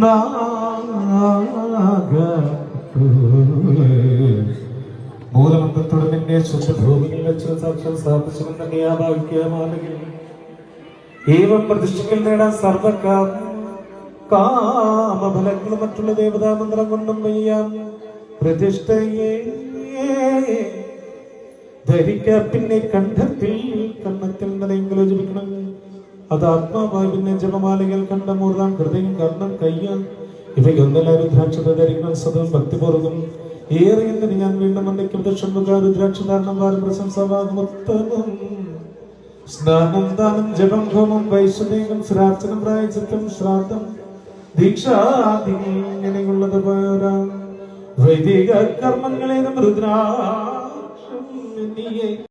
Naga നിന്നെ ശുദ്ധഭൂമിയിൽ വെച്ച് സാക്ഷാൽ പ്രതിഷ്ഠിക്കൽ നേടാൻ സർവക്കാർ കാമഫലങ്ങളും മറ്റുള്ള ദേവതാമന്ത്രം കൊണ്ടും വയ്യാം. പ്രതിഷ്ഠയെ ധരിക്ക പിന്നെ കണ്ഠത്തിൽ കണ്ണത്തിൽ നിലയെങ്കിലും അത് ആത്മാവായി ജപമാലകൾ കണ്ട മൂർദാം ഹൃദയം കർണം കയ്യാൻ. ഇവയൊന്നല്ല ധരിക്കണം സദം ഭക്തിപൂർവം ഏറെ എന്തിന് ഞാൻ വീണ്ടും വന്നേക്കും? ദക്ഷമുഖ രുദ്രാക്ഷധാരണം വാരം സ്നാനം ദാനം ജപം ഹോമം വൈശ്വദേകം ശ്രാർച്ചനം പ്രായചിത്തം ശ്രാദ്ധം ദീക്ഷാദി ഇങ്ങനെയുള്ളത് പോരാ. വൈദിക കർമ്മങ്ങളെ രുദ്രാക്ഷം